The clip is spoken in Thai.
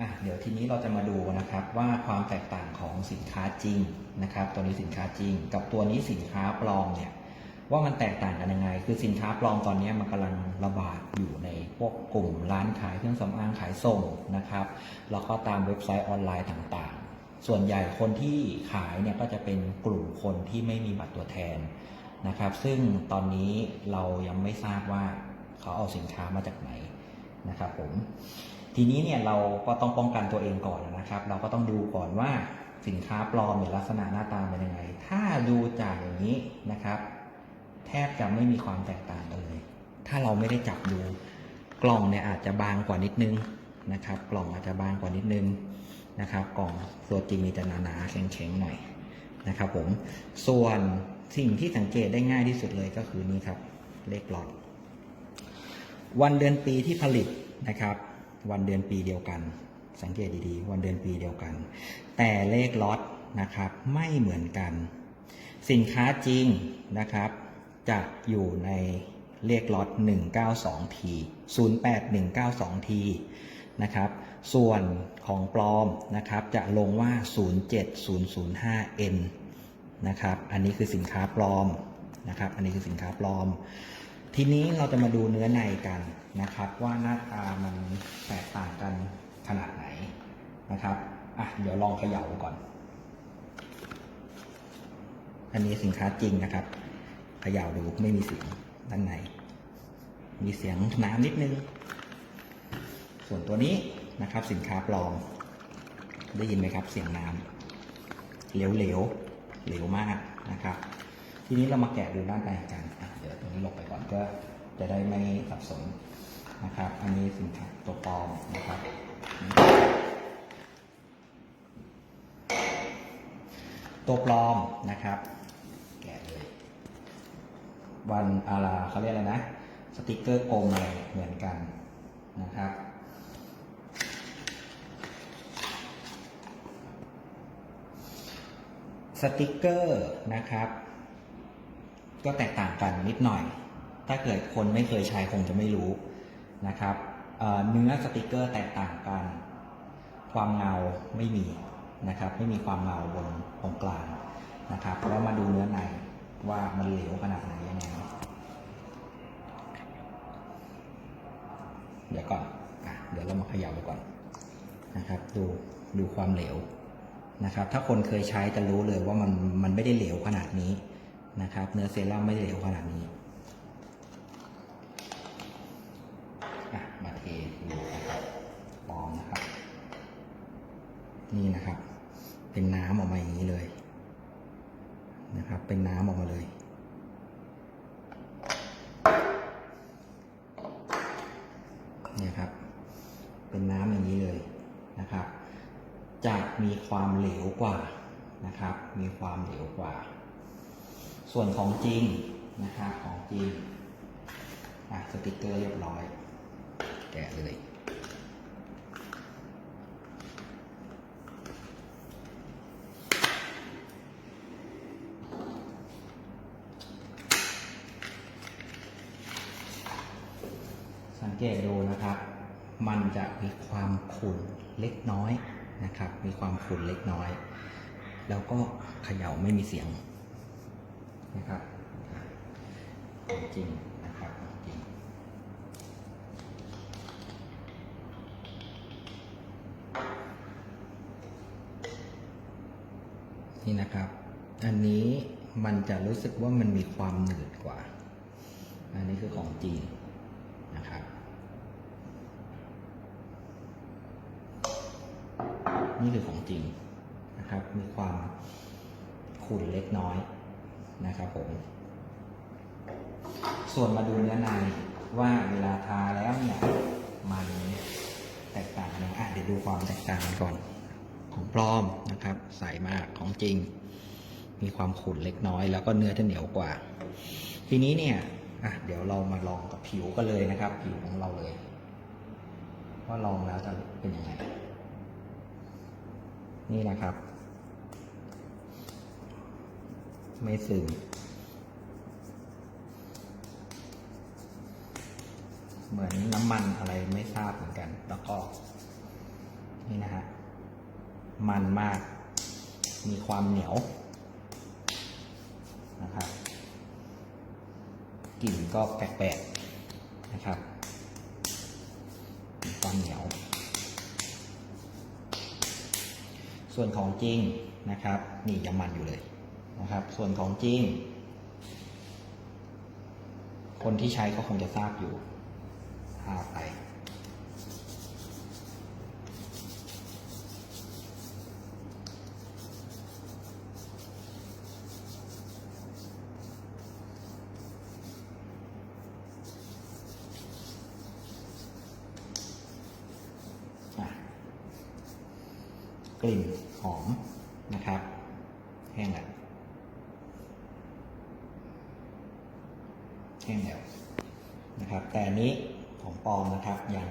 อะเดี๋ยวทีนี้เราจะมาดูนะครับว่าความแตกต่างของสินค้าจริงนะครับ ตัวนี้สินค้าจริง กับตัวนี้สินค้าปลอมเนี่ยว่ามันแตกต่างกันยังไง คือสินค้าปลอมตอนนี้มันกำลังระบาดอยู่ในพวกกลุ่มร้านขายเครื่องสำอางขายส่งนะครับ แล้วก็ตามเว็บไซต์ออนไลน์ต่างๆ ส่วนใหญ่คนที่ขายเนี่ยก็จะเป็นกลุ่มคนที่ไม่มีบัตรตัวแทนนะครับ ซึ่งตอนนี้เรายังไม่ทราบว่าเขาเอาสินค้ามาจากไหนนะครับผม ทีนี้เนี่ยเราก็ต้องป้องกันตัวเองก่อนนะครับ เราก็ต้องดูก่อนว่าสินค้าปลอมเนี่ยลักษณะหน้าตาเป็นยังไง ถ้าดูจากอย่างนี้นะครับ แทบจะไม่มีความแตกต่างกันเลย ถ้าเราไม่ได้จับดูกล่องเนี่ยอาจจะบางกว่านิดนึงนะครับ กล่องอาจจะบางกว่านิดนึงนะครับ กล่องตัวจริงมีแต่หนาๆแข็งๆหน่อยนะครับผม ส่วนสิ่งที่สังเกตได้ง่ายที่สุดเลยก็คือนี่ครับ เลขล็อตวันเดือนปีที่ผลิตนะครับ วันเดือนปีเดียวกัน สังเกตดีๆ วันเดือนปีเดียวกัน แต่เลขล็อตนะครับไม่เหมือนกัน สินค้าจริงนะครับจะอยู่ในเลขล็อต 192T 08192T นะครับส่วนของปลอมนะครับจะลงว่า 07005N นะครับ อันนี้คือสินค้าปลอมนะครับ อันนี้คือสินค้าปลอม ทีนี้เราจะมาดูเนื้อในกันนะครับ ว่าหน้าตามันแตกต่างกันขนาดไหนนะครับอะเดี๋ยวลองเขย่าก่อน อันนี้สินค้าจริงนะครับเขย่าดูไม่มีเสียงด้านใน มีเสียงน้ำนิดนึง ส่วนตัวนี้นะครับ สินค้าปลอมได้ยินไหมครับ เสียงน้ำเหลวเหลวๆเหลวมากนะครับ ทีนี้เรามาแกะดูด้านในกันอะ เดี๋ยวตรงนี้ลงไปก่อนก็จะได้ไม่สับสนนะครับ อันนี้สินค้าตัวปลอมนะครับตัวปลอมนะครับ แกะเลย วันอาราเขาเรียกอะไรนะ สติกเกอร์กลมอะไรเหมือนกันนะครับสติกเกอร์นะครับ ก็แตกต่างกันนิดหน่อย ถ้าเกิดคนไม่เคยใช้คงจะไม่รู้นะครับเเนื้อสติกเกอร์แตกต่างกัน ความเงาไม่มีนะครับ ไม่มีความเงาบนตรงกลางนะครับ แล้วมาดูเนื้อในว่ามันเหลวขนาดไหนยังไง เดี๋ยวก่อนอเดี๋ยวเรามาขย่าดูก่อนนะครับ ดูดูความเหลวนะครับ ถ้าคนเคยใช้จะรู้เลยว่ามันมันไม่ได้เหลวขนาดนี้ นะครับ เนื้อเซรั่มไม่เหลวขนาดนี้อะมาเทดูนะครับลองนะครับ นี่นะครับ เป็นน้ำออกมาอย่างนี้เลย นะครับ เป็นน้ำออกมาเลยเนี่ยครับ เป็นน้ำอย่างนี้เลยนะครับ จะมีความเหลวกว่านะครับ มีความเหลวกว่า ส่วนของจริงนะครับของจริงอะสติกเกอร์เรียบร้อย แกะเลยสังเกตดูนะครับ มันจะมีความขุ่นเล็กน้อยนะครับ มีความขุ่นเล็กน้อย แล้วก็เขย่าไม่มีเสียง นะครับของจริงนะครับของจริงนี่นะครับ อันนี้มันจะรู้สึกว่ามันมีความหนืดกว่า อันนี้คือของจริงนะครับ นี่คือของจริงนะครับ มีความขุ่นเล็กน้อย นะครับผม ส่วนมาดูเนื้อในว่าเวลาทาแล้วเนี่ย มันแตกต่างนยังไงอะเดี๋ยวดูความแตกต่างกันก่อน ของปลอมนะครับ ใสมากของจริง มีความขุ่นเล็กน้อย แล้วก็เนื้อจะเหนียวกว่า ทีนี้เนี่ยอะเดี๋ยวเรามาลองกับผิวกันเลยนะครับ ผิวของเราเลย ว่าลองแล้วจะเป็นยังไงนี่นะครับ ไม่ซึมเหมือนน้ำมันอะไรไม่ทราบเหมือนกัน แล้วก็ นี่นะฮะ มันมาก มีความเหนียวนะครับกลิ่นก็แปลกๆนะครับมีความเหนียว ส่วนของจริงนะครับ นี่ยังมันอยู่เลย นะครับ ส่วนของจริง คนที่ใช้ก็คงจะทราบอยู่เอาไป กลิ่นหอมนะครับ แห้งแล้ว แห้งแล้วนะครับ แต่นนี้ของปลอมนะครับยัง